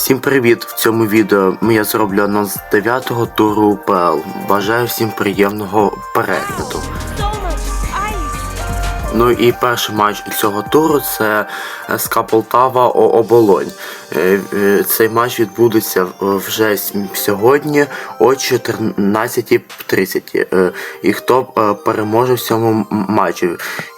Всім привіт! В цьому відео я зроблю анонс 9-го туру УПЛ. Бажаю всім приємного перегляду. Ну і перший матч цього туру це СК Полтава Оболонь. Е, е, Цей матч відбудеться вже сьогодні о 14.30. Е, І хто переможе в цьому матчі?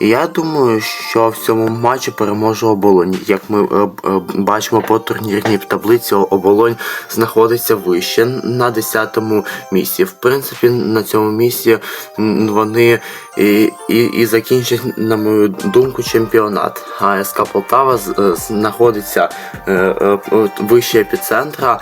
Я думаю, що в цьому матчі переможе Оболонь. Як ми бачимо по турнірній таблиці, Оболонь знаходиться вище на 10-му місці. В принципі, на цьому місці вони і, і, і закінчать, на мою думку, чемпіонат. АСК Полтава е, знаходиться е, е, вище епіцентра.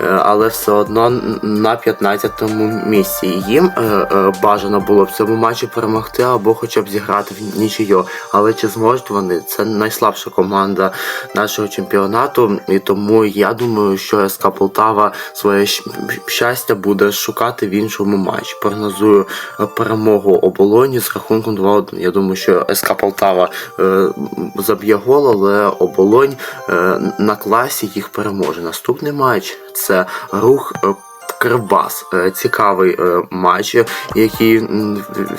Е, Але все одно на 15-му місці. Їм е, е, бажано було в цьому матчі перемогти або хоча б зіграти в нічию. Але чи зможуть вони? Це найслабша команда нашого чемпіонату. І тому я думаю, що СК Полтава своє щастя буде шукати в іншому матчі. Прогнозую перемогу оболоні з рахунком 2-1. Я думаю, що СК Полтава заб'є гол, але оболонь на класі їх переможе. Наступний матч це рух. е, Кривбас Е, цікавий е, матч, який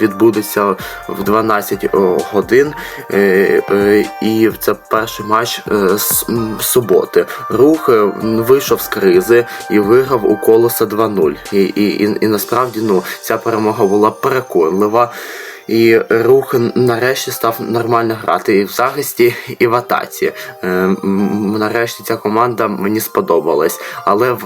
відбудеться в 12 годин. І це перший матч з суботи. Рух вийшов з кризи і виграв у колоса 2-0. І, і, і, і насправді ну, ця перемога була переконлива. І рух нарешті став нормально грати і в захисті, і в атаці. Е, Нарешті ця команда мені сподобалась. Але е,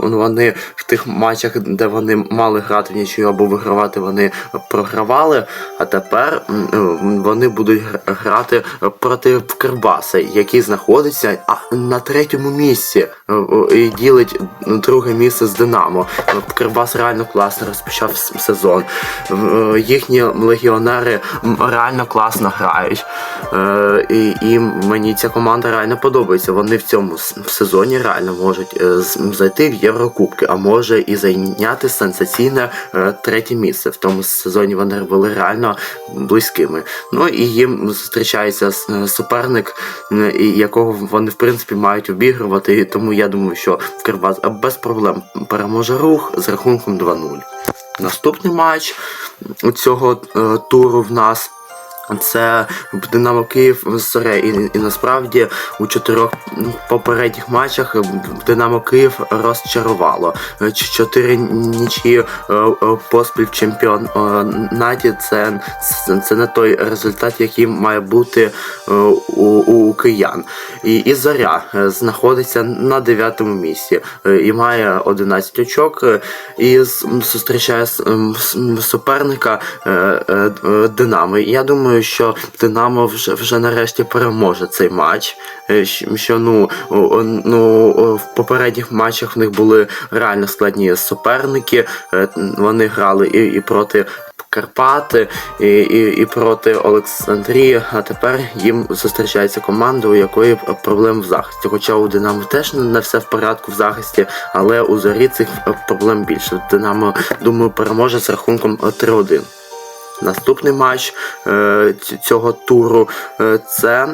вони в тих матчах, де вони мали грати нічию або вигравати, вони програвали. А тепер е, вони будуть грати проти Кирбаса, який знаходиться на третьому місці і ділить друге місце з Динамо. Кирбас реально класно розпочав сезон. Їхні легіонери реально класно грають. Е, І, і мені ця команда реально подобається. Вони в цьому сезоні реально можуть е, зайти в Єврокубки, а може і зайняти сенсаційне е, третє місце. В тому сезоні вони були реально близькими. Ну і їм зустрічається суперник, якого вони в принципі мають обігрувати. Тому я думаю, що Кирбас без проблем переможе рух з рахунком 2-0. Наступний матч цього е, туру в нас. Це Динамо Київ Соре. І, і насправді у чотирьох попередніх матчах Динамо Київ розчарувало. Е, Чотири нічі е, е, поспіль в чемпіонаті. Це, це, це не той результат, який має бути е, у, у киян. І, і Зоря е, знаходиться на дев'ятому місці е, і має 11 очок. е, І зустрічає суперника е, е, е, Динамо. Я думаю, що Динамо вже, вже нарешті переможе цей матч. Е, Що ну, ну в попередніх матчах в них були реально складні суперники. Е, Вони грали і, і проти. Карпати і, і, і проти Олександрії, а тепер їм зустрічається команда, у якої проблем в захисті. Хоча у Динамо теж не все в порядку в захисті, але у зорі цих проблем більше. Динамо, думаю, переможе з рахунком е, 3-1. Наступний матч е, цього туру е, це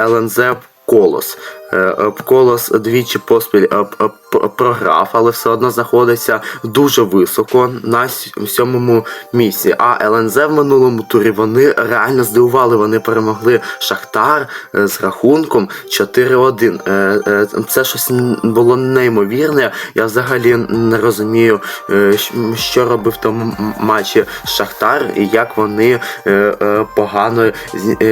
ЛНЗ Колос. Е, Колос двічі поспіль програв, але все одно знаходиться дуже високо на сьомому місці. А ЛНЗ в минулому турі вони реально здивували. Вони перемогли Шахтар е, з рахунком 4-1. Е, Це щось було неймовірне. Я взагалі не розумію, що робив в тому матчі Шахтар і як вони погано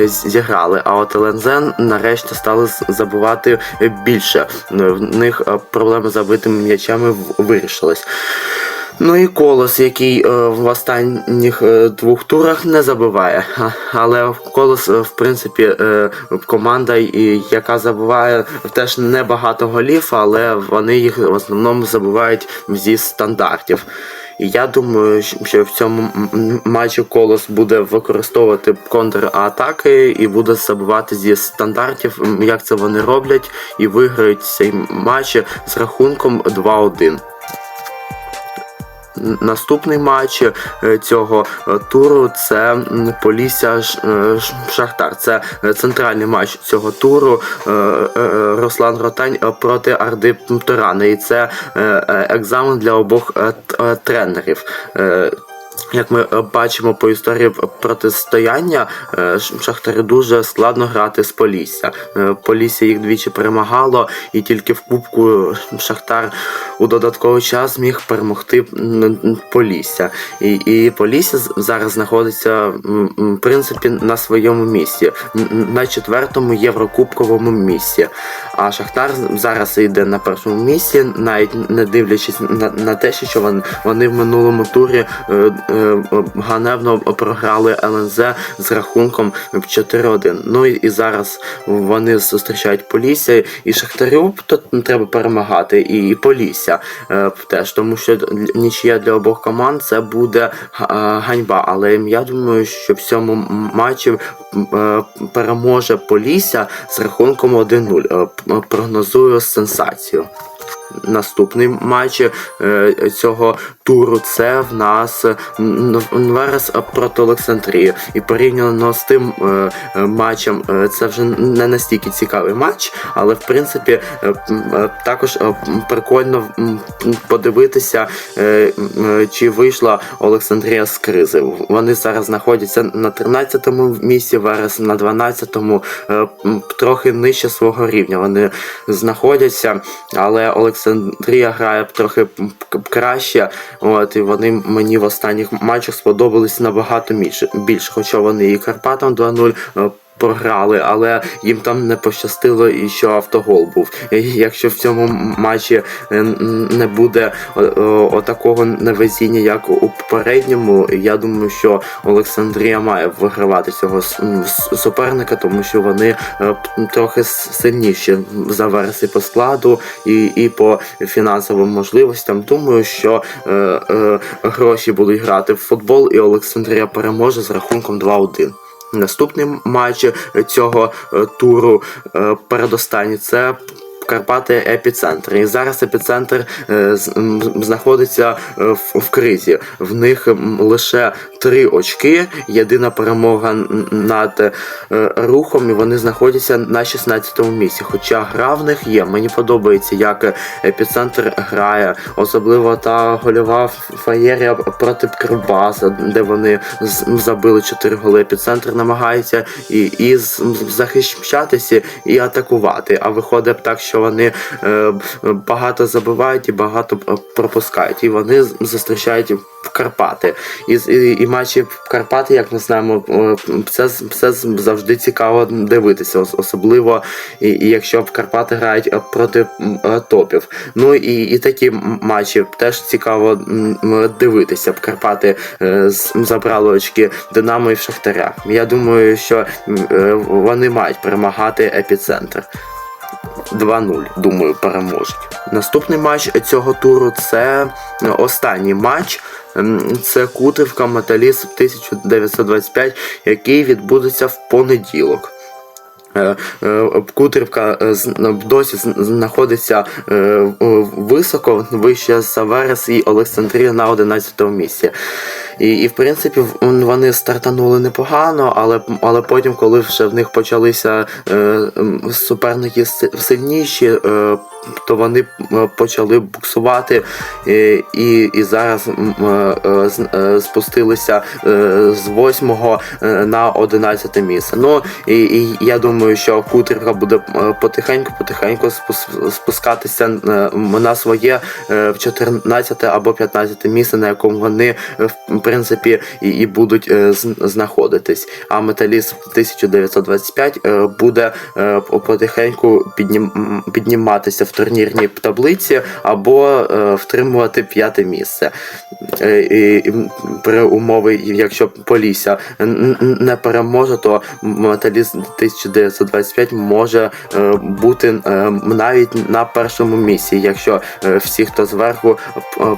зіграли. А от ЛНЗ нарешті стали забувати е, більше. Е, В них е, проблеми з забитими м'ячами в- вирішились. Ну і колос, який е, в останніх е, двох турах не забиває. Але колос, в принципі, е, команда, яка забиває теж небагато голів, але вони їх в основному забивають зі стандартів. Я думаю, що в цьому матчі колос буде використовувати контратаки і буде забивати зі стандартів, як це вони роблять, і виграють цей матч з рахунком 2-1. Наступний матч е, цього е, туру це Полісся е, Шахтар. Це центральний матч цього туру. Руслан Ротань проти Арди Турани. І це екзамен для обох тренерів. Як ми е, бачимо по історії протистояння, е, Ш- Шахтарю дуже складно грати з Полісся. Е, Полісся їх двічі перемагало, і тільки в Кубку Шахтар у додатковий час міг перемогти Полісся. І, і Полісся зараз знаходиться в принципі на своєму місці, на четвертому єврокубковому місці. А Шахтар зараз йде на першому місці, навіть не дивлячись на, на те, що вони, в минулому турі ганебно програли ЛНЗ з рахунком 4-1. Ну і, зараз вони зустрічають Полісся, і Шахтарю то треба перемагати, і, Полісся е, теж, тому що нічия для обох команд це буде е, ганьба. Але я думаю, що в цьому матчі е, переможе Полісся з рахунком 1-0. Е, Прогнозую сенсацію. Наступний матч е, цього туру це в нас Н- Нверес проти Олександрії. І порівняно з тим е, е, матчем, е, це вже не настільки цікавий матч, але в принципі е, е, також е, прикольно подивитися, е, е, чи вийшла Олександрія з кризи. Вони зараз знаходяться на 13-му місці, Верес на 12-му, е, трохи нижче свого рівня. Вони знаходяться, але Олександрія грає трохи краще. От і вони мені в останніх матчах сподобались набагато більше. хоча вони і Карпатам 2-0 е, Програли, але їм там не пощастило і що автогол був. Якщо в цьому матчі е, не буде отакого невезіння, як у попередньому, я думаю, що Олександрія має вигравати цього суперника, тому що вони е, трохи сильніші за версії по складу і, і по фінансовим можливостям. Думаю, що е, е, гроші будуть грати в футбол, і Олександрія переможе з рахунком 2-1. Наступний матч цього е, туру е, передостанній це. Карпати епіцентр. І зараз епіцентр е, знаходиться в кризі. В них лише три очки. Єдина перемога над е, рухом, і вони знаходяться на 16-му місці. Хоча гра в них є. Мені подобається, як епіцентр грає, особливо та гольова фаєрія проти Кривбаса, де вони забили 4 голи. Епіцентр намагається і, і захищатися, і атакувати. А виходить так, що вони е, багато забивають і багато е, пропускають. І вони зустрічають в Карпати. І, і, і матчі в Карпати, як ми знаємо, е, це, це завжди цікаво дивитися, особливо якщо в Карпати грають е, проти е, топів. Ну і, і такі матчі теж цікаво м, дивитися. В Карпати е, забрали очки Динамо і Шахтаря. Я думаю, що е, вони мають перемагати епіцентр. 2-0, думаю, переможуть. Наступний матч цього туру це е, останній матч. Ем, Це Кутивка Металіст 1925, який відбудеться в понеділок. Е, е, Кутрівка е, досі знаходиться високо, вище за Верес і Олександрія на 11 місці. І, і в принципі вони стартанули непогано, але, але потім, коли вже в них почалися суперники сильніші, то вони е, почали буксувати е, і, і зараз е, спустилися з 8 на 11 місце. Ну і, і я думаю, що Кутрівка буде потихеньку-потихеньку спускатися на своє в 14 або 15 місце, на якому вони в принципі і, і будуть знаходитись. А металіст 1925 е, буде потихеньку піднім, підніматися в турнірній таблиці або е, втримувати п'яте місце. Е, і, при умови, якщо Полісся не переможе, то металіст 1925 може е, бути навіть на першому місці, якщо всі, хто зверху,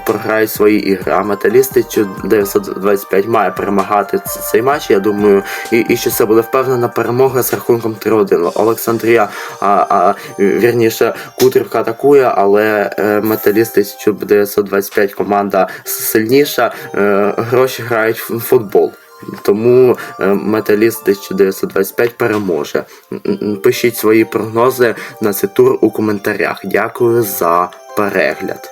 програють свої ігри. А металіст 1925 має перемагати цей матч. Я думаю, і, і що це буде впевнена перемога з рахунком 3-1. Олександрія, а, а вірніше, Кутрівка атакує, але е, металіст 1925 команда сильніша. Е, гроші грають в футбол. Тому е, металіст 1925 переможе. Пишіть свої прогнози на цей тур у коментарях. Дякую за перегляд.